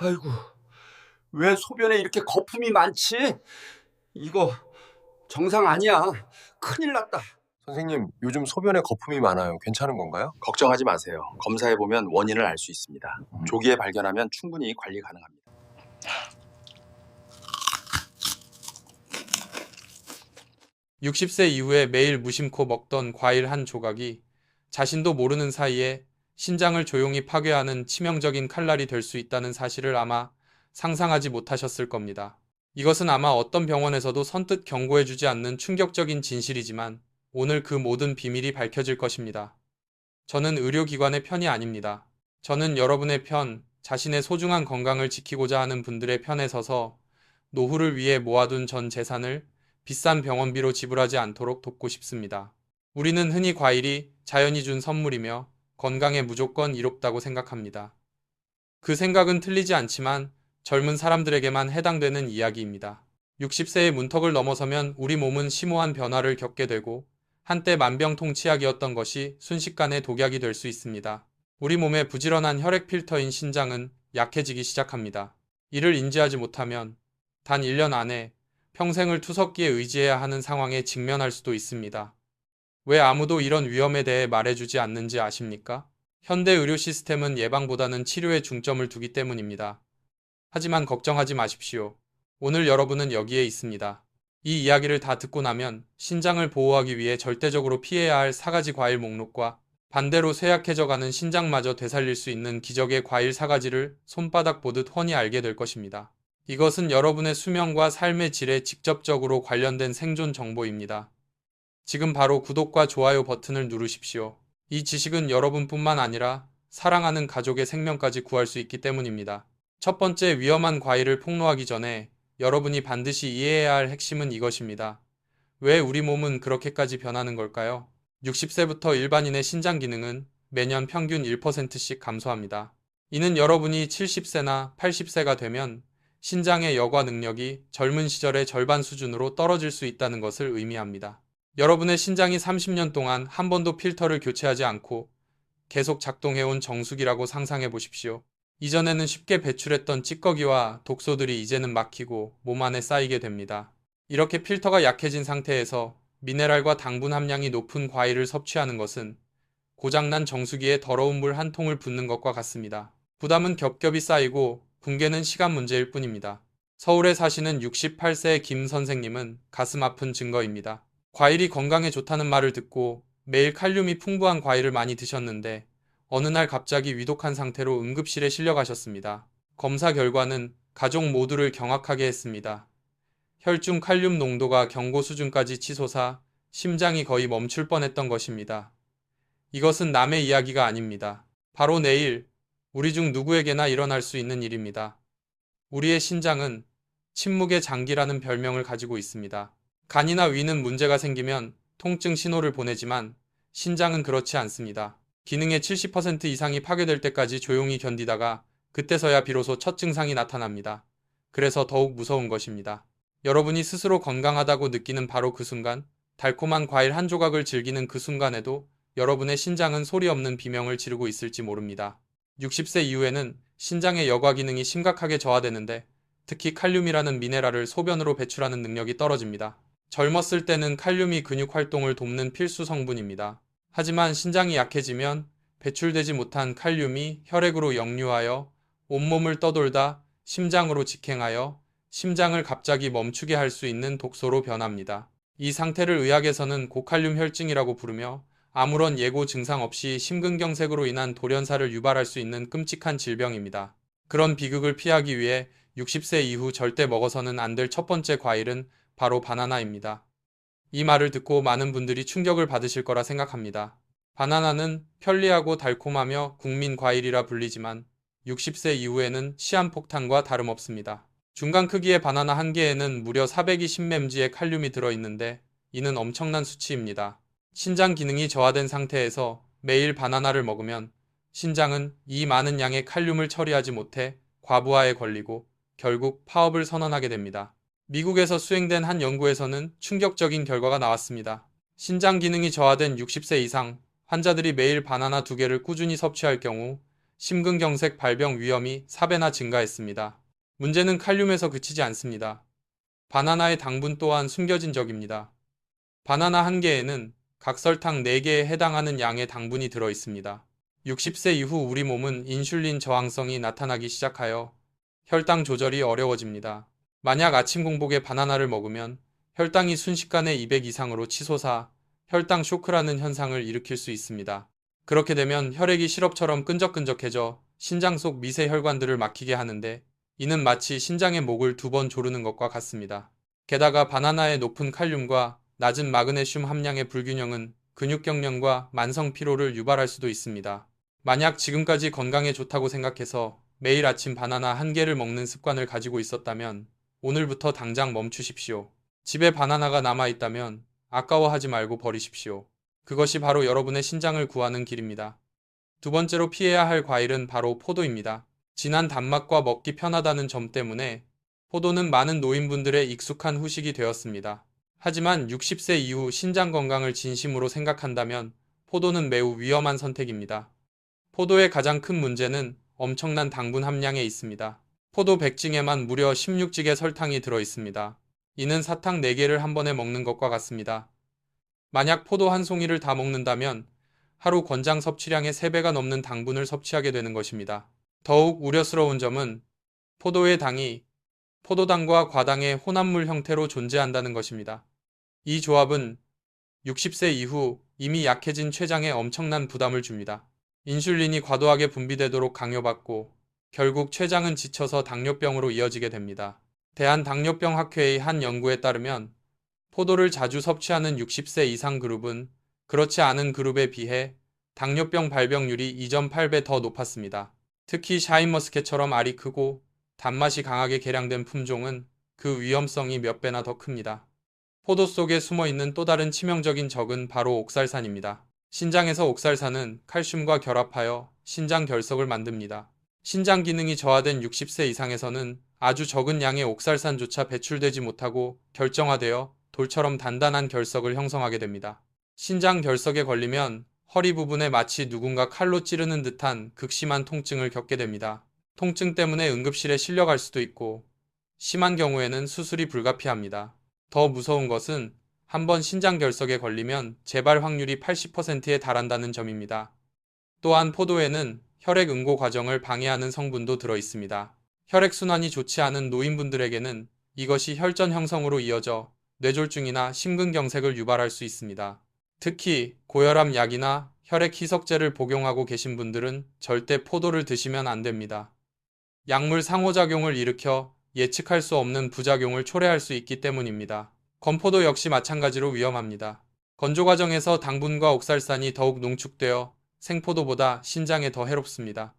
아이고, 왜 소변에 이렇게 거품이 많지? 이거 정상 아니야. 큰일 났다. 선생님, 요즘 소변에 거품이 많아요. 괜찮은 건가요? 걱정하지 마세요. 검사해 보면 원인을 알 수 있습니다. 조기에 발견하면 충분히 관리 가능합니다. 육십 세 이후에 매일 무심코 먹던 과일 한 조각이 자신도 모르는 사이에 신장을 조용히 파괴하는 치명적인 칼날이 될 수 있다는 사실을 아마 상상하지 못하셨을 겁니다. 이것은 아마 어떤 병원에서도 선뜻 경고해주지 않는 충격적인 진실이지만 오늘 그 모든 비밀이 밝혀질 것입니다. 저는 의료기관의 편이 아닙니다. 저는 여러분의 편, 자신의 소중한 건강을 지키고자 하는 분들의 편에 서서 노후를 위해 모아둔 전 재산을 비싼 병원비로 지불하지 않도록 돕고 싶습니다. 우리는 흔히 과일이 자연이 준 선물이며 건강에 무조건 이롭다고 생각합니다. 그 생각은 틀리지 않지만 젊은 사람들에게만 해당되는 이야기입니다. 60세의 문턱을 넘어서면 우리 몸은 심오한 변화를 겪게 되고 한때 만병통치약이었던 것이 순식간에 독약이 될 수 있습니다. 우리 몸의 부지런한 혈액 필터인 신장은 약해지기 시작합니다. 이를 인지하지 못하면 단 1년 안에 평생을 투석기에 의지해야 하는 상황에 직면할 수도 있습니다. 왜 아무도 이런 위험에 대해 말해주지 않는지 아십니까? 현대 의료 시스템은 예방보다는 치료에 중점을 두기 때문입니다. 하지만 걱정하지 마십시오. 오늘 여러분은 여기에 있습니다. 이 이야기를 다 듣고 나면 신장을 보호하기 위해 절대적으로 피해야 할 사가지 과일 목록과 반대로 쇠약해져가는 신장마저 되살릴 수 있는 기적의 과일 사가지를 손바닥 보듯 훤히 알게 될 것입니다. 이것은 여러분의 수명과 삶의 질에 직접적으로 관련된 생존 정보입니다. 지금 바로 구독과 좋아요 버튼을 누르십시오. 이 지식은 여러분뿐만 아니라 사랑하는 가족의 생명까지 구할 수 있기 때문입니다. 첫 번째 위험한 과일을 폭로하기 전에 여러분이 반드시 이해해야 할 핵심은 이것입니다. 왜 우리 몸은 그렇게까지 변하는 걸까요? 60세부터 일반인의 신장 기능은 매년 평균 1%씩 감소합니다. 이는 여러분이 70세나 80세가 되면 신장의 여과 능력이 젊은 시절의 절반 수준으로 떨어질 수 있다는 것을 의미합니다. 여러분의 신장이 30년 동안 한 번도 필터를 교체하지 않고 계속 작동해온 정수기라고 상상해 보십시오. 이전에는 쉽게 배출했던 찌꺼기와 독소들이 이제는 막히고 몸 안에 쌓이게 됩니다. 이렇게 필터가 약해진 상태에서 미네랄과 당분 함량이 높은 과일을 섭취하는 것은 고장난 정수기에 더러운 물 한 통을 붓는 것과 같습니다. 부담은 겹겹이 쌓이고 붕괴는 시간 문제일 뿐입니다. 서울에 사시는 68세의 김 선생님은 가슴 아픈 증거입니다. 과일이 건강에 좋다는 말을 듣고 매일 칼륨이 풍부한 과일을 많이 드셨는데 어느 날 갑자기 위독한 상태로 응급실에 실려가셨습니다. 검사 결과는 가족 모두를 경악하게 했습니다. 혈중 칼륨 농도가 경고 수준까지 치솟아 심장이 거의 멈출 뻔했던 것입니다. 이것은 남의 이야기가 아닙니다. 바로 내일 우리 중 누구에게나 일어날 수 있는 일입니다. 우리의 신장은 침묵의 장기라는 별명을 가지고 있습니다. 간이나 위는 문제가 생기면 통증 신호를 보내지만 신장은 그렇지 않습니다. 기능의 70% 이상이 파괴될 때까지 조용히 견디다가 그때서야 비로소 첫 증상이 나타납니다. 그래서 더욱 무서운 것입니다. 여러분이 스스로 건강하다고 느끼는 바로 그 순간, 달콤한 과일 한 조각을 즐기는 그 순간에도 여러분의 신장은 소리 없는 비명을 지르고 있을지 모릅니다. 60세 이후에는 신장의 여과 기능이 심각하게 저하되는데 특히 칼륨이라는 미네랄을 소변으로 배출하는 능력이 떨어집니다. 젊었을 때는 칼륨이 근육 활동을 돕는 필수 성분입니다. 하지만 신장이 약해지면 배출되지 못한 칼륨이 혈액으로 역류하여 온몸을 떠돌다 심장으로 직행하여 심장을 갑자기 멈추게 할 수 있는 독소로 변합니다. 이 상태를 의학에서는 고칼륨 혈증이라고 부르며 아무런 예고 증상 없이 심근경색으로 인한 돌연사를 유발할 수 있는 끔찍한 질병입니다. 그런 비극을 피하기 위해 60세 이후 절대 먹어서는 안 될 첫 번째 과일은 바로 바나나입니다. 이 말을 듣고 많은 분들이 충격을 받으실 거라 생각합니다. 바나나는 편리하고 달콤하며 국민 과일이라 불리지만 60세 이후에는 시한폭탄과 다름없습니다. 중간 크기의 바나나 한 개에는 무려 420맴지의 칼륨이 들어있는데 이는 엄청난 수치입니다. 신장 기능이 저하된 상태에서 매일 바나나를 먹으면 신장은 이 많은 양의 칼륨을 처리하지 못해 과부하에 걸리고 결국 파업을 선언하게 됩니다. 미국에서 수행된 한 연구에서는 충격적인 결과가 나왔습니다. 신장 기능이 저하된 60세 이상 환자들이 매일 바나나 두 개를 꾸준히 섭취할 경우 심근경색 발병 위험이 4배나 증가했습니다. 문제는 칼륨에서 그치지 않습니다. 바나나의 당분 또한 숨겨진 적입니다. 바나나 한 개에는 각설탕 4개에 해당하는 양의 당분이 들어 있습니다. 60세 이후 우리 몸은 인슐린 저항성이 나타나기 시작하여 혈당 조절이 어려워집니다. 만약 아침 공복에 바나나를 먹으면 혈당이 순식간에 200 이상으로 치솟아 혈당 쇼크라는 현상을 일으킬 수 있습니다. 그렇게 되면 혈액이 시럽처럼 끈적끈적해져 신장 속 미세 혈관들을 막히게 하는데 이는 마치 신장의 목을 두 번 조르는 것과 같습니다. 게다가 바나나의 높은 칼륨과 낮은 마그네슘 함량의 불균형은 근육 경련과 만성 피로를 유발할 수도 있습니다. 만약 지금까지 건강에 좋다고 생각해서 매일 아침 바나나 한 개를 먹는 습관을 가지고 있었다면 오늘부터 당장 멈추십시오. 집에 바나나가 남아 있다면 아까워하지 말고 버리십시오. 그것이 바로 여러분의 신장을 구하는 길입니다. 두 번째로 피해야 할 과일은 바로 포도입니다. 진한 단맛과 먹기 편하다는 점 때문에 포도는 많은 노인분들의 익숙한 후식이 되었습니다. 하지만 60세 이후 신장 건강을 진심으로 생각한다면 포도는 매우 위험한 선택입니다. 포도의 가장 큰 문제는 엄청난 당분 함량에 있습니다. 포도 백징에만 무려 16직의 설탕이 들어 있습니다. 이는 사탕 4개를 한 번에 먹는 것과 같습니다. 만약 포도 한 송이를 다 먹는다면 하루 권장 섭취량의 3배가 넘는 당분을 섭취하게 되는 것입니다. 더욱 우려스러운 점은 포도의 당이 포도당과 과당의 혼합물 형태로 존재한다는 것입니다. 이 조합은 60세 이후 이미 약해진 췌장에 엄청난 부담을 줍니다. 인슐린이 과도하게 분비되도록 강요받고 결국 췌장은 지쳐서 당뇨병으로 이어지게 됩니다. 대한당뇨병학회의 한 연구에 따르면 포도를 자주 섭취하는 60세 이상 그룹은 그렇지 않은 그룹에 비해 당뇨병 발병률이 2.8배 더 높았습니다. 특히 샤인머스켓처럼 알이 크고 단맛이 강하게 개량된 품종은 그 위험성이 몇 배나 더 큽니다. 포도 속에 숨어 있는 또 다른 치명적인 적은 바로 옥살산입니다. 신장에서 옥살산은 칼슘과 결합하여 신장 결석을 만듭니다. 신장 기능이 저하된 60세 이상에서는 아주 적은 양의 옥살산조차 배출되지 못하고 결정화되어 돌처럼 단단한 결석을 형성하게 됩니다. 신장 결석에 걸리면 허리 부분에 마치 누군가 칼로 찌르는 듯한 극심한 통증을 겪게 됩니다. 통증 때문에 응급실에 실려갈 수도 있고 심한 경우에는 수술이 불가피합니다. 더 무서운 것은 한번 신장 결석에 걸리면 재발 확률이 80%에 달한다는 점입니다. 또한 포도에는 혈액 응고 과정을 방해하는 성분도 들어 있습니다. 혈액순환이 좋지 않은 노인분들에게는 이것이 혈전 형성으로 이어져 뇌졸중이나 심근경색을 유발할 수 있습니다. 특히 고혈압 약이나 혈액 희석제를 복용하고 계신 분들은 절대 포도를 드시면 안 됩니다. 약물 상호작용을 일으켜 예측할 수 없는 부작용을 초래할 수 있기 때문입니다. 건포도 역시 마찬가지로 위험합니다. 건조 과정에서 당분과 옥살산이 더욱 농축되어 생포도보다 신장에 더 해롭습니다.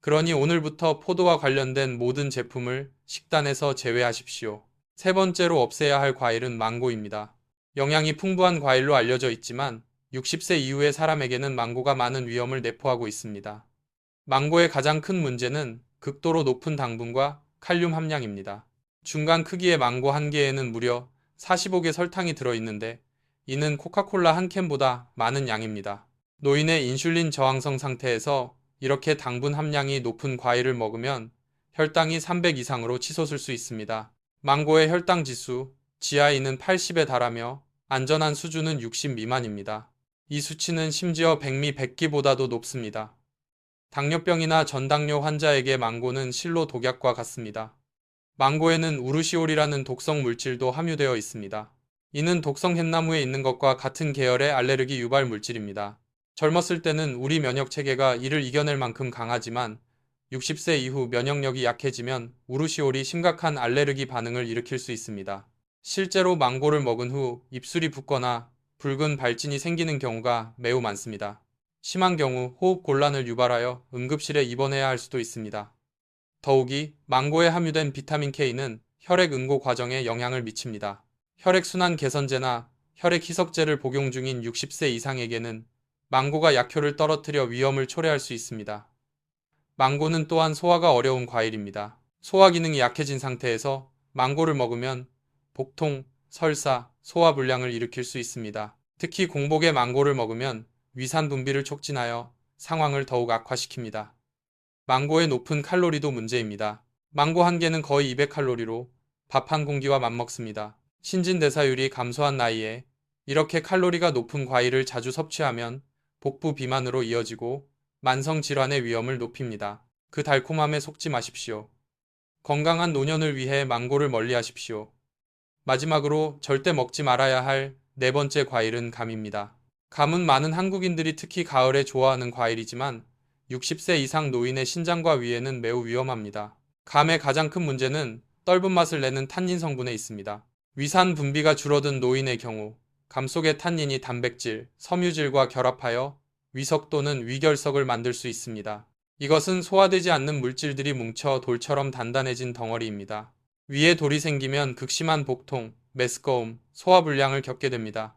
그러니 오늘부터 포도와 관련된 모든 제품을 식단에서 제외하십시오. 세 번째로 없애야 할 과일은 망고입니다. 영양이 풍부한 과일로 알려져 있지만 60세 이후의 사람에게는 망고가 많은 위험을 내포하고 있습니다. 망고의 가장 큰 문제는 극도로 높은 당분과 칼륨 함량입니다. 중간 크기의 망고 한 개에는 무려 45개 설탕이 들어있는데 이는 코카콜라 한 캔보다 많은 양입니다. 노인의 인슐린 저항성 상태에서 이렇게 당분 함량이 높은 과일을 먹으면 혈당이 300 이상으로 치솟을 수 있습니다. 망고의 혈당 지수 GI는 80에 달하며 안전한 수준은 60 미만입니다. 이 수치는 심지어 백미 100기보다도 높습니다. 당뇨병이나 전당뇨 환자에게 망고는 실로 독약과 같습니다. 망고에는 우르시올이라는 독성 물질도 함유되어 있습니다. 이는 독성 햇나무에 있는 것과 같은 계열의 알레르기 유발 물질입니다. 젊었을 때는 우리 면역 체계가 이를 이겨낼 만큼 강하지만 60세 이후 면역력이 약해지면 우르시올이 심각한 알레르기 반응을 일으킬 수 있습니다. 실제로 망고를 먹은 후 입술이 붓거나 붉은 발진이 생기는 경우가 매우 많습니다. 심한 경우 호흡 곤란을 유발하여 응급실에 입원해야 할 수도 있습니다. 더욱이 망고에 함유된 비타민 K는 혈액 응고 과정에 영향을 미칩니다. 혈액순환 개선제나 혈액 희석제를 복용 중인 60세 이상에게는 망고가 약효를 떨어뜨려 위험을 초래할 수 있습니다. 망고는 또한 소화가 어려운 과일입니다. 소화 기능이 약해진 상태에서 망고를 먹으면 복통, 설사, 소화 불량을 일으킬 수 있습니다. 특히 공복에 망고를 먹으면 위산 분비를 촉진하여 상황을 더욱 악화시킵니다. 망고의 높은 칼로리도 문제입니다. 망고 한 개는 거의 200칼로리로 밥 한 공기와 맞먹습니다. 신진대사율이 감소한 나이에 이렇게 칼로리가 높은 과일을 자주 섭취하면 복부 비만으로 이어지고 만성 질환의 위험을 높입니다. 그 달콤함에 속지 마십시오. 건강한 노년을 위해 망고를 멀리 하십시오. 마지막으로 절대 먹지 말아야 할 네 번째 과일은 감입니다. 감은 많은 한국인들이 특히 가을에 좋아하는 과일이지만 60세 이상 노인의 신장과 위에는 매우 위험합니다. 감의 가장 큰 문제는 떫은 맛을 내는 탄닌 성분에 있습니다. 위산 분비가 줄어든 노인의 경우 감 속의 탄닌이 단백질, 섬유질과 결합하여 위석 또는 위결석을 만들 수 있습니다. 이것은 소화되지 않는 물질들이 뭉쳐 돌처럼 단단해진 덩어리입니다. 위에 돌이 생기면 극심한 복통, 메스꺼움, 소화불량을 겪게 됩니다.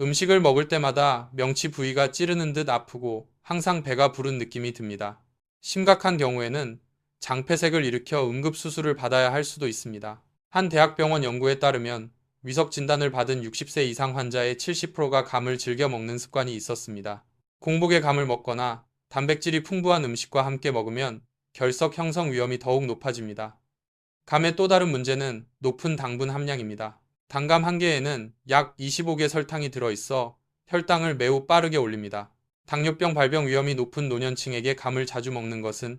음식을 먹을 때마다 명치 부위가 찌르는 듯 아프고 항상 배가 부른 느낌이 듭니다. 심각한 경우에는 장폐색을 일으켜 응급수술을 받아야 할 수도 있습니다. 한 대학병원 연구에 따르면 위석 진단을 받은 60세 이상 환자의 70%가 감을 즐겨 먹는 습관이 있었습니다. 공복에 감을 먹거나 단백질이 풍부한 음식과 함께 먹으면 결석 형성 위험이 더욱 높아집니다. 감의 또 다른 문제는 높은 당분 함량입니다. 단감 한 개에는 약 25개 설탕이 들어있어 혈당을 매우 빠르게 올립니다. 당뇨병 발병 위험이 높은 노년층에게 감을 자주 먹는 것은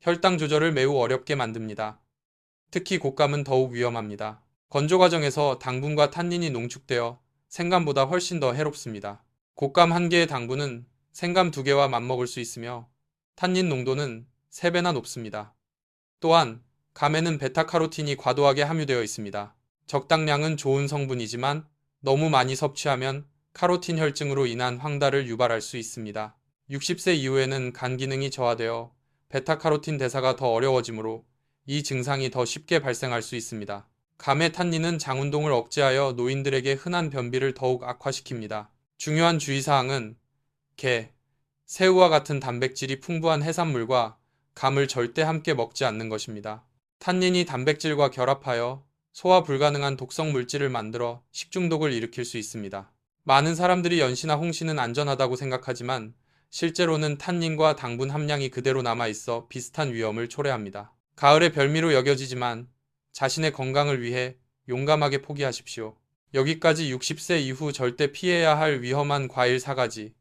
혈당 조절을 매우 어렵게 만듭니다. 특히 곶감은 더욱 위험합니다. 건조 과정에서 당분과 탄닌이 농축되어 생감보다 훨씬 더 해롭습니다. 곶감 한 개의 당분은 생감 두 개와 맞먹을 수 있으며 탄닌 농도는 3배나 높습니다. 또한 감에는 베타카로틴이 과도하게 함유되어 있습니다. 적당량은 좋은 성분이지만 너무 많이 섭취하면 카로틴 혈증으로 인한 황달을 유발할 수 있습니다. 60세 이후에는 간 기능이 저하되어 베타카로틴 대사가 더 어려워지므로 이 증상이 더 쉽게 발생할 수 있습니다. 감의 탄닌은 장운동을 억제하여 노인들에게 흔한 변비를 더욱 악화시킵니다. 중요한 주의사항은 게, 새우와 같은 단백질이 풍부한 해산물과 감을 절대 함께 먹지 않는 것입니다. 탄닌이 단백질과 결합하여 소화 불가능한 독성 물질을 만들어 식중독을 일으킬 수 있습니다. 많은 사람들이 연시나 홍시는 안전하다고 생각하지만 실제로는 탄닌과 당분 함량이 그대로 남아 있어 비슷한 위험을 초래합니다. 가을의 별미로 여겨지지만 자신의 건강을 위해 용감하게 포기하십시오. 여기까지 60세 이후 절대 피해야 할 위험한 과일 4가지,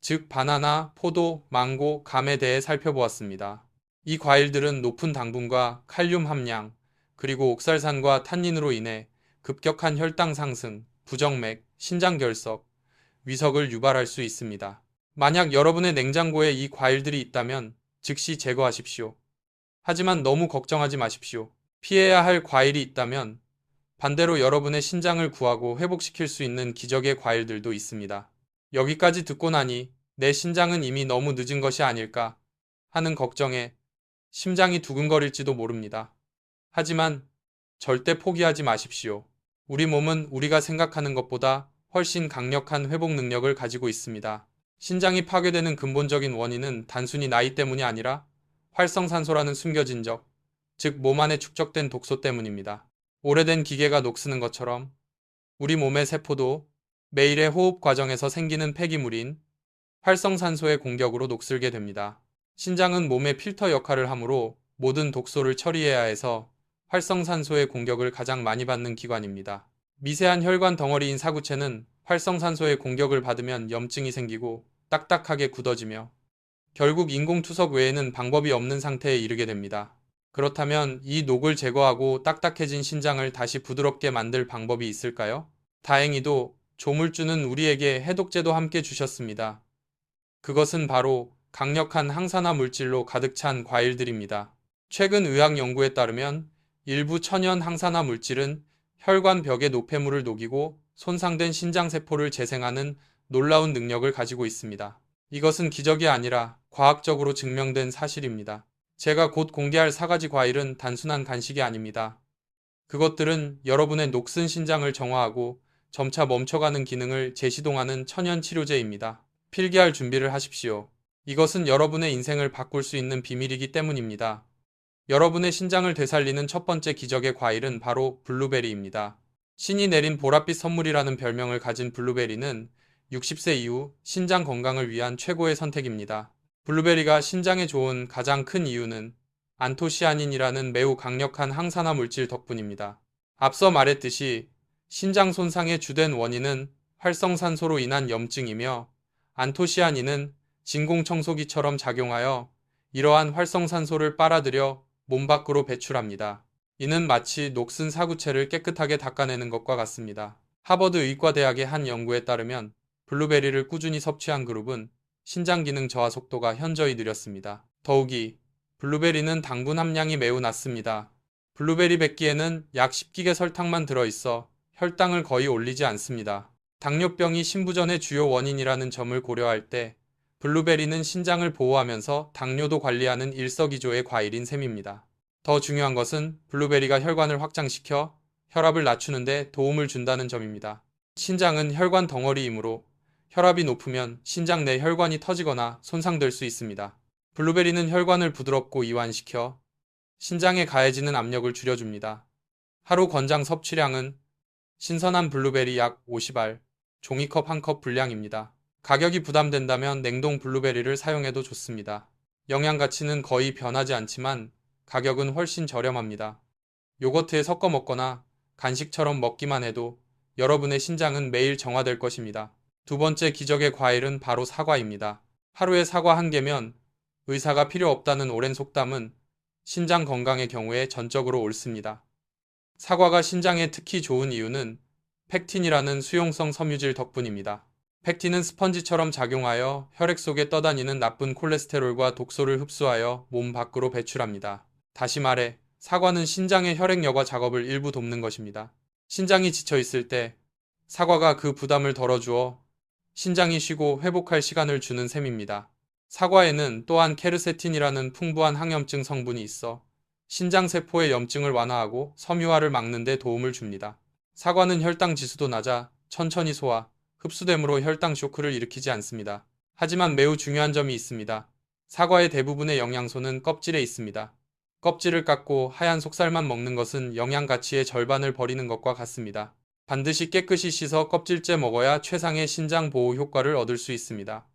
즉 바나나, 포도, 망고, 감에 대해 살펴보았습니다. 이 과일들은 높은 당분과 칼륨 함량, 그리고 옥살산과 탄닌으로 인해 급격한 혈당 상승, 부정맥, 신장결석, 위석을 유발할 수 있습니다. 만약 여러분의 냉장고에 이 과일들이 있다면 즉시 제거하십시오. 하지만 너무 걱정하지 마십시오. 피해야 할 과일이 있다면 반대로 여러분의 신장을 구하고 회복시킬 수 있는 기적의 과일들도 있습니다. 여기까지 듣고 나니 내 신장은 이미 너무 늦은 것이 아닐까 하는 걱정에 심장이 두근거릴지도 모릅니다. 하지만 절대 포기하지 마십시오. 우리 몸은 우리가 생각하는 것보다 훨씬 강력한 회복 능력을 가지고 있습니다. 신장이 파괴되는 근본적인 원인은 단순히 나이 때문이 아니라 활성산소라는 숨겨진 적, 즉 몸 안에 축적된 독소 때문입니다. 오래된 기계가 녹쓰는 것처럼 우리 몸의 세포도 매일의 호흡 과정에서 생기는 폐기물인 활성산소의 공격으로 녹슬게 됩니다. 신장은 몸의 필터 역할을 하므로 모든 독소를 처리해야 해서 활성산소의 공격을 가장 많이 받는 기관입니다. 미세한 혈관 덩어리인 사구체는 활성산소의 공격을 받으면 염증이 생기고 딱딱하게 굳어지며 결국 인공투석 외에는 방법이 없는 상태에 이르게 됩니다. 그렇다면 이 녹을 제거하고 딱딱해진 신장을 다시 부드럽게 만들 방법이 있을까요? 다행히도 조물주는 우리에게 해독제도 함께 주셨습니다. 그것은 바로 강력한 항산화 물질로 가득 찬 과일들입니다. 최근 의학 연구에 따르면 일부 천연 항산화 물질은 혈관 벽의 노폐물을 녹이고 손상된 신장세포를 재생하는 놀라운 능력을 가지고 있습니다. 이것은 기적이 아니라 과학적으로 증명된 사실입니다. 제가 곧 공개할 사가지 과일은 단순한 간식이 아닙니다. 그것들은 여러분의 녹슨 신장을 정화하고 점차 멈춰가는 기능을 재시동하는 천연 치료제입니다. 필기할 준비를 하십시오. 이것은 여러분의 인생을 바꿀 수 있는 비밀이기 때문입니다. 여러분의 신장을 되살리는 첫 번째 기적의 과일은 바로 블루베리입니다. 신이 내린 보랏빛 선물이라는 별명을 가진 블루베리는 60세 이후 신장 건강을 위한 최고의 선택입니다. 블루베리가 신장에 좋은 가장 큰 이유는 안토시아닌이라는 매우 강력한 항산화 물질 덕분입니다. 앞서 말했듯이 신장 손상의 주된 원인은 활성산소로 인한 염증이며 안토시아닌은 진공청소기처럼 작용하여 이러한 활성산소를 빨아들여 몸 밖으로 배출합니다. 이는 마치 녹슨 사구체를 깨끗하게 닦아내는 것과 같습니다. 하버드 의과대학의 한 연구에 따르면 블루베리를 꾸준히 섭취한 그룹은 신장 기능 저하 속도가 현저히 느렸습니다. 더욱이 블루베리는 당분 함량이 매우 낮습니다. 블루베리 100기에는 약 10기계 설탕만 들어있어 혈당을 거의 올리지 않습니다. 당뇨병이 신부전의 주요 원인이라는 점을 고려할 때 블루베리는 신장을 보호하면서 당뇨도 관리하는 일석이조의 과일인 셈입니다. 더 중요한 것은 블루베리가 혈관을 확장시켜 혈압을 낮추는데 도움을 준다는 점입니다. 신장은 혈관 덩어리이므로 혈압이 높으면 신장 내 혈관이 터지거나 손상될 수 있습니다. 블루베리는 혈관을 부드럽고 이완시켜 신장에 가해지는 압력을 줄여줍니다. 하루 권장 섭취량은 신선한 블루베리 약 50알, 종이컵 한 컵 분량입니다. 가격이 부담된다면 냉동 블루베리를 사용해도 좋습니다. 영양 가치는 거의 변하지 않지만 가격은 훨씬 저렴합니다. 요거트에 섞어 먹거나 간식처럼 먹기만 해도 여러분의 신장은 매일 정화될 것입니다. 두 번째 기적의 과일은 바로 사과입니다. 하루에 사과 한 개면 의사가 필요 없다는 오랜 속담은 신장 건강의 경우에 전적으로 옳습니다. 사과가 신장에 특히 좋은 이유는 팩틴이라는 수용성 섬유질 덕분입니다. 팩틴은 스펀지처럼 작용하여 혈액 속에 떠다니는 나쁜 콜레스테롤과 독소를 흡수하여 몸 밖으로 배출합니다. 다시 말해, 사과는 신장의 혈액 여과 작업을 일부 돕는 것입니다. 신장이 지쳐 있을 때 사과가 그 부담을 덜어주어 신장이 쉬고 회복할 시간을 주는 셈입니다. 사과에는 또한 케르세틴이라는 풍부한 항염증 성분이 있어 신장세포의 염증을 완화하고 섬유화를 막는 데 도움을 줍니다. 사과는 혈당 지수도 낮아 천천히 소화, 흡수됨으로 혈당 쇼크를 일으키지 않습니다. 하지만 매우 중요한 점이 있습니다. 사과의 대부분의 영양소는 껍질에 있습니다. 껍질을 깎고 하얀 속살만 먹는 것은 영양 가치의 절반을 버리는 것과 같습니다. 반드시 깨끗이 씻어 껍질째 먹어야 최상의 신장 보호 효과를 얻을 수 있습니다.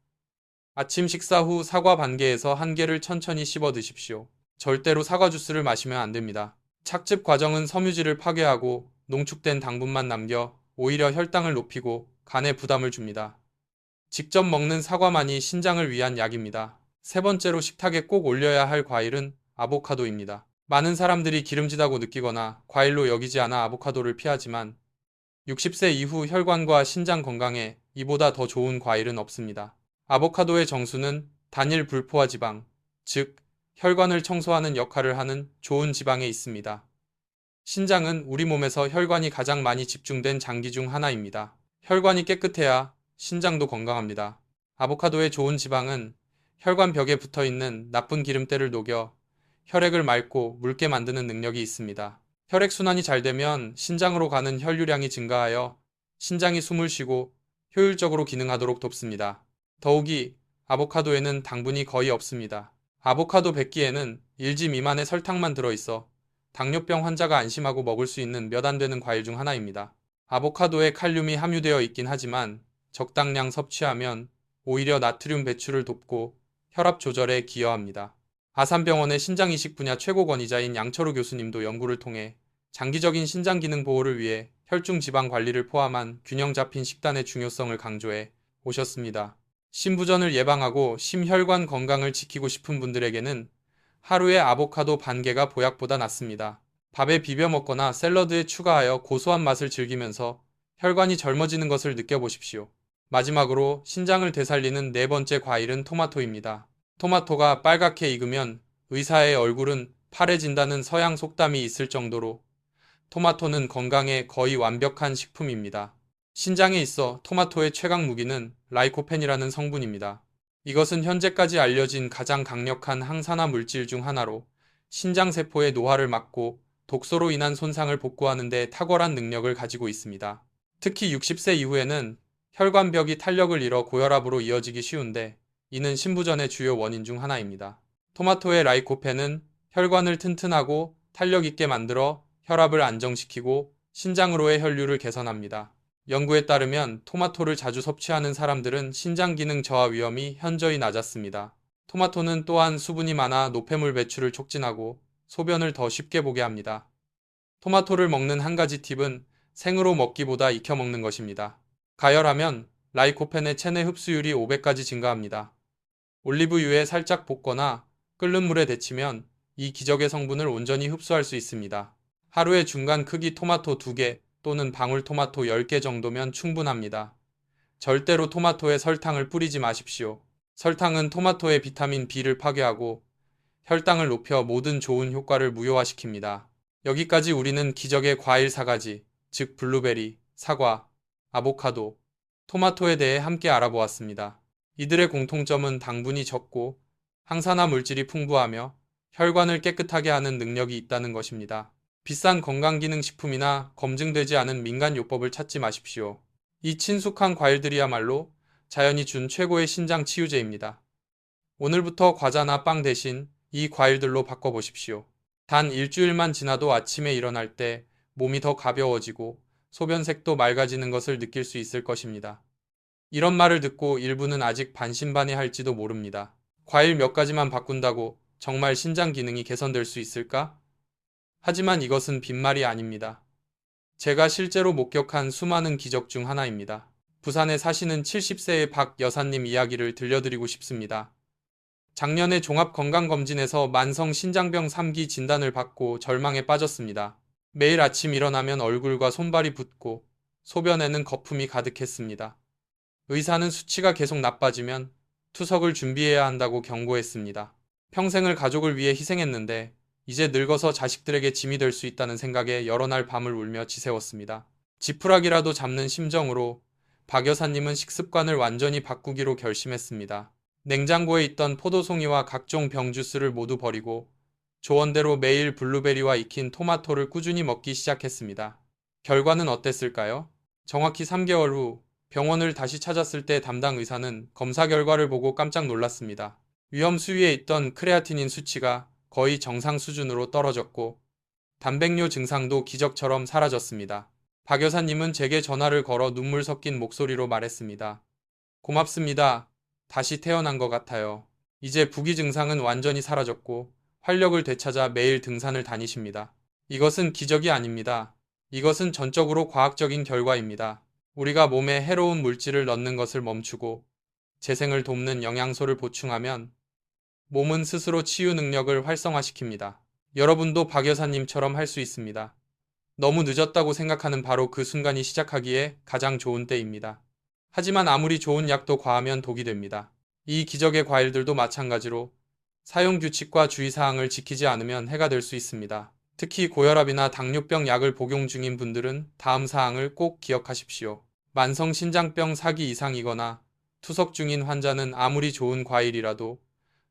아침 식사 후 사과 반 개에서 한 개를 천천히 씹어 드십시오. 절대로 사과 주스를 마시면 안 됩니다. 착즙 과정은 섬유질을 파괴하고 농축된 당분만 남겨 오히려 혈당을 높이고 간에 부담을 줍니다. 직접 먹는 사과만이 신장을 위한 약입니다. 세 번째로 식탁에 꼭 올려야 할 과일은 아보카도입니다. 많은 사람들이 기름지다고 느끼거나 과일로 여기지 않아 아보카도를 피하지만 60세 이후 혈관과 신장 건강에 이보다 더 좋은 과일은 없습니다. 아보카도의 정수는 단일 불포화 지방, 즉 혈관을 청소하는 역할을 하는 좋은 지방에 있습니다. 신장은 우리 몸에서 혈관이 가장 많이 집중된 장기 중 하나입니다. 혈관이 깨끗해야 신장도 건강합니다. 아보카도의 좋은 지방은 혈관 벽에 붙어 있는 나쁜 기름때를 녹여 혈액을 맑고 묽게 만드는 능력이 있습니다. 혈액순환이 잘 되면 신장으로 가는 혈류량이 증가하여 신장이 숨을 쉬고 효율적으로 기능하도록 돕습니다. 더욱이 아보카도에는 당분이 거의 없습니다. 아보카도 100기에는 1지 미만의 설탕만 들어있어 당뇨병 환자가 안심하고 먹을 수 있는 몇 안 되는 과일 중 하나입니다. 아보카도에 칼륨이 함유되어 있긴 하지만 적당량 섭취하면 오히려 나트륨 배출을 돕고 혈압 조절에 기여합니다. 아산병원의 신장이식 분야 최고 권위자인 양철우 교수님도 연구를 통해 장기적인 신장 기능 보호를 위해 혈중 지방 관리를 포함한 균형 잡힌 식단의 중요성을 강조해 오셨습니다. 심부전을 예방하고 심혈관 건강을 지키고 싶은 분들에게는 하루에 아보카도 반 개가 보약보다 낫습니다. 밥에 비벼 먹거나 샐러드에 추가하여 고소한 맛을 즐기면서 혈관이 젊어지는 것을 느껴보십시오. 마지막으로 신장을 되살리는 네 번째 과일은 토마토입니다. 토마토가 빨갛게 익으면 의사의 얼굴은 파래진다는 서양 속담이 있을 정도로 토마토는 건강에 거의 완벽한 식품입니다. 신장에 있어 토마토의 최강 무기는 라이코펜이라는 성분입니다. 이것은 현재까지 알려진 가장 강력한 항산화 물질 중 하나로 신장세포의 노화를 막고 독소로 인한 손상을 복구하는 데 탁월한 능력을 가지고 있습니다. 특히 60세 이후에는 혈관벽이 탄력을 잃어 고혈압으로 이어지기 쉬운데 이는 신부전의 주요 원인 중 하나입니다. 토마토의 라이코펜은 혈관을 튼튼하고 탄력 있게 만들어 혈압을 안정시키고 신장으로의 혈류를 개선합니다. 연구에 따르면 토마토를 자주 섭취하는 사람들은 신장 기능 저하 위험이 현저히 낮았습니다. 토마토는 또한 수분이 많아 노폐물 배출을 촉진하고 소변을 더 쉽게 보게 합니다. 토마토를 먹는 한 가지 팁은 생으로 먹기보다 익혀 먹는 것입니다. 가열하면 라이코펜의 체내 흡수율이 500까지 증가합니다. 올리브유에 살짝 볶거나 끓는 물에 데치면 이 기적의 성분을 온전히 흡수할 수 있습니다. 하루에 중간 크기 토마토 2개 또는 방울토마토 10개 정도면 충분합니다. 절대로 토마토에 설탕을 뿌리지 마십시오. 설탕은 토마토의 비타민 B를 파괴하고 혈당을 높여 모든 좋은 효과를 무효화시킵니다. 여기까지 우리는 기적의 과일 사가지, 즉 블루베리, 사과, 아보카도, 토마토에 대해 함께 알아보았습니다. 이들의 공통점은 당분이 적고 항산화 물질이 풍부하며 혈관을 깨끗하게 하는 능력이 있다는 것입니다. 비싼 건강기능식품이나 검증되지 않은 민간요법을 찾지 마십시오. 이 친숙한 과일들이야말로 자연이 준 최고의 신장 치유제입니다. 오늘부터 과자나 빵 대신 이 과일들로 바꿔보십시오. 단 일주일만 지나도 아침에 일어날 때 몸이 더 가벼워지고 소변색도 맑아지는 것을 느낄 수 있을 것입니다. 이런 말을 듣고 일부는 아직 반신반의 할지도 모릅니다. 과일 몇 가지만 바꾼다고 정말 신장 기능이 개선될 수 있을까? 하지만 이것은 빈말이 아닙니다. 제가 실제로 목격한 수많은 기적 중 하나입니다. 부산에 사시는 70세의 박 여사님 이야기를 들려드리고 싶습니다. 작년에 종합건강검진에서 만성 신장병 3기 진단을 받고 절망에 빠졌습니다. 매일 아침 일어나면 얼굴과 손발이 붓고 소변에는 거품이 가득했습니다. 의사는 수치가 계속 나빠지면 투석을 준비해야 한다고 경고했습니다. 평생을 가족을 위해 희생했는데 이제 늙어서 자식들에게 짐이 될 수 있다는 생각에 여러 날 밤을 울며 지새웠습니다. 지푸라기라도 잡는 심정으로 박 여사님은 식습관을 완전히 바꾸기로 결심했습니다. 냉장고에 있던 포도송이와 각종 병주스를 모두 버리고 조언대로 매일 블루베리와 익힌 토마토를 꾸준히 먹기 시작했습니다. 결과는 어땠을까요? 정확히 3개월 후 병원을 다시 찾았을 때 담당 의사는 검사 결과를 보고 깜짝 놀랐습니다. 위험 수위에 있던 크레아티닌 수치가 거의 정상 수준으로 떨어졌고 단백뇨 증상도 기적처럼 사라졌습니다. 박 여사님은 제게 전화를 걸어 눈물 섞인 목소리로 말했습니다. 고맙습니다. 다시 태어난 것 같아요. 이제 부기 증상은 완전히 사라졌고 활력을 되찾아 매일 등산을 다니십니다. 이것은 기적이 아닙니다. 이것은 전적으로 과학적인 결과입니다. 우리가 몸에 해로운 물질을 넣는 것을 멈추고 재생을 돕는 영양소를 보충하면 몸은 스스로 치유 능력을 활성화시킵니다. 여러분도 박 여사님처럼 할 수 있습니다. 너무 늦었다고 생각하는 바로 그 순간이 시작하기에 가장 좋은 때입니다. 하지만 아무리 좋은 약도 과하면 독이 됩니다. 이 기적의 과일들도 마찬가지로 사용 규칙과 주의사항을 지키지 않으면 해가 될 수 있습니다. 특히 고혈압이나 당뇨병 약을 복용 중인 분들은 다음 사항을 꼭 기억하십시오. 만성 신장병 4기 이상이거나 투석 중인 환자는 아무리 좋은 과일이라도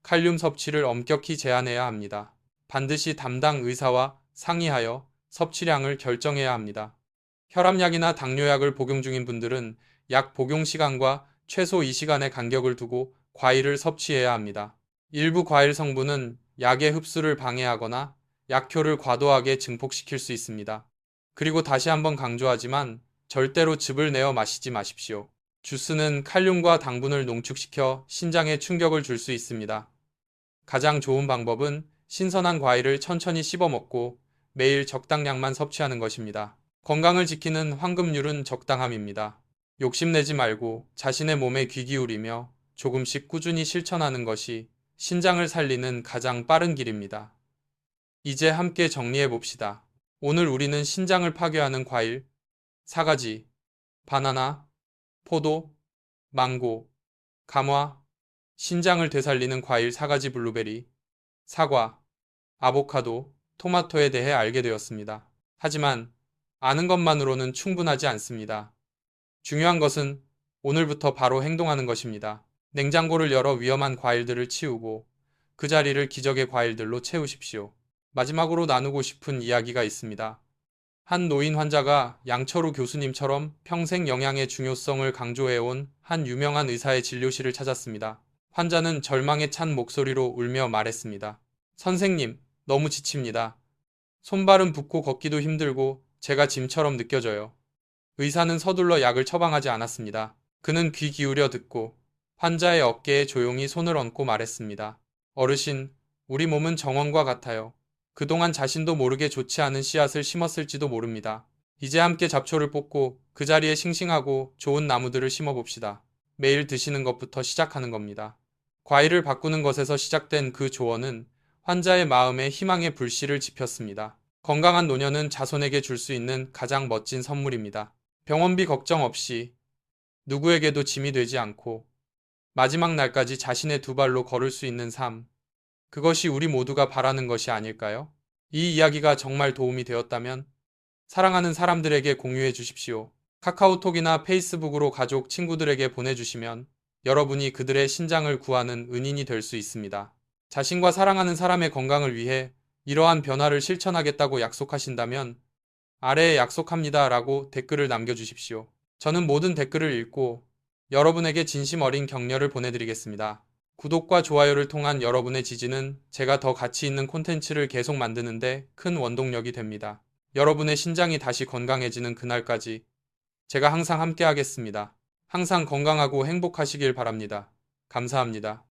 칼륨 섭취를 엄격히 제한해야 합니다. 반드시 담당 의사와 상의하여 섭취량을 결정해야 합니다. 혈압약이나 당뇨약을 복용 중인 분들은 약 복용 시간과 최소 2시간의 간격을 두고 과일을 섭취해야 합니다. 일부 과일 성분은 약의 흡수를 방해하거나 약효를 과도하게 증폭시킬 수 있습니다. 그리고 다시 한번 강조하지만 절대로 즙을 내어 마시지 마십시오. 주스는 칼륨과 당분을 농축시켜 신장에 충격을 줄 수 있습니다. 가장 좋은 방법은 신선한 과일을 천천히 씹어 먹고 매일 적당량만 섭취하는 것입니다. 건강을 지키는 황금률은 적당함입니다. 욕심내지 말고 자신의 몸에 귀 기울이며 조금씩 꾸준히 실천하는 것이 신장을 살리는 가장 빠른 길입니다. 이제 함께 정리해 봅시다. 오늘 우리는 신장을 파괴하는 과일, 사가지, 바나나, 포도, 망고, 감화, 신장을 되살리는 과일 사가지 블루베리, 사과, 아보카도, 토마토에 대해 알게 되었습니다. 하지만 아는 것만으로는 충분하지 않습니다. 중요한 것은 오늘부터 바로 행동하는 것입니다. 냉장고를 열어 위험한 과일들을 치우고 그 자리를 기적의 과일들로 채우십시오. 마지막으로 나누고 싶은 이야기가 있습니다. 한 노인 환자가 양철우 교수님처럼 평생 영양의 중요성을 강조해온 한 유명한 의사의 진료실을 찾았습니다. 환자는 절망에 찬 목소리로 울며 말했습니다. 선생님, 너무 지칩니다. 손발은 붓고 걷기도 힘들고 제가 짐처럼 느껴져요. 의사는 서둘러 약을 처방하지 않았습니다. 그는 귀 기울여 듣고 환자의 어깨에 조용히 손을 얹고 말했습니다. 어르신, 우리 몸은 정원과 같아요. 그동안 자신도 모르게 좋지 않은 씨앗을 심었을지도 모릅니다. 이제 함께 잡초를 뽑고 그 자리에 싱싱하고 좋은 나무들을 심어봅시다. 매일 드시는 것부터 시작하는 겁니다. 과일을 바꾸는 것에서 시작된 그 조언은 환자의 마음에 희망의 불씨를 지폈습니다. 건강한 노년은 자손에게 줄 수 있는 가장 멋진 선물입니다. 병원비 걱정 없이 누구에게도 짐이 되지 않고 마지막 날까지 자신의 두 발로 걸을 수 있는 삶. 그것이 우리 모두가 바라는 것이 아닐까요? 이 이야기가 정말 도움이 되었다면 사랑하는 사람들에게 공유해 주십시오. 카카오톡이나 페이스북으로 가족, 친구들에게 보내주시면 여러분이 그들의 신장을 구하는 은인이 될 수 있습니다. 자신과 사랑하는 사람의 건강을 위해 이러한 변화를 실천하겠다고 약속하신다면 아래에 약속합니다 라고 댓글을 남겨주십시오. 저는 모든 댓글을 읽고 여러분에게 진심 어린 격려를 보내드리겠습니다. 구독과 좋아요를 통한 여러분의 지지는 제가 더 가치 있는 콘텐츠를 계속 만드는데 큰 원동력이 됩니다. 여러분의 신장이 다시 건강해지는 그날까지 제가 항상 함께 하겠습니다. 항상 건강하고 행복하시길 바랍니다. 감사합니다.